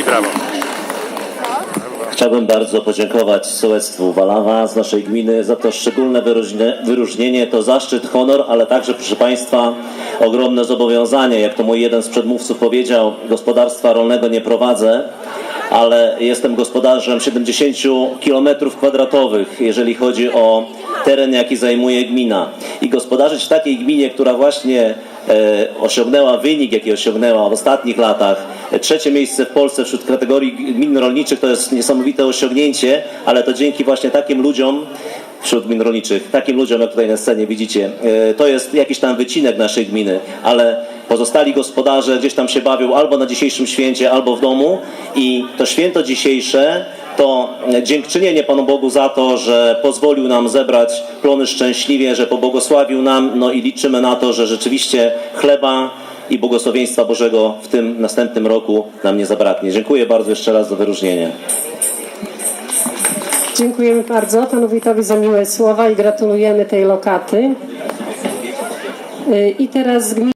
I brawo. Chciałbym bardzo podziękować sołectwu Walawa z naszej gminy za to szczególne wyróżnienie. To zaszczyt, honor, ale także, proszę Państwa, ogromne zobowiązanie. Jak to mój jeden z przedmówców powiedział, gospodarstwa rolnego nie prowadzę, ale jestem gospodarzem 70 km kwadratowych, jeżeli chodzi o teren, jaki zajmuje gmina. I gospodarzyć w takiej gminie, która właśnie osiągnęła wynik, jaki osiągnęła w ostatnich latach, e, trzecie miejsce w Polsce wśród kategorii gmin rolniczych, to jest niesamowite osiągnięcie, ale to dzięki właśnie takim ludziom, wśród gmin rolniczych, takim ludziom, jak tutaj na scenie widzicie, e, to jest jakiś tam wycinek naszej gminy, ale pozostali gospodarze gdzieś tam się bawią albo na dzisiejszym święcie, albo w domu i to święto dzisiejsze to dziękczynienie Panu Bogu za to, że pozwolił nam zebrać plony szczęśliwie, że pobłogosławił nam, no i liczymy na to, że rzeczywiście chleba i błogosławieństwa Bożego w tym następnym roku nam nie zabraknie. Dziękuję bardzo jeszcze raz za wyróżnienie. Dziękujemy bardzo panu wójtowi za miłe słowa i gratulujemy tej lokaty. Y, I teraz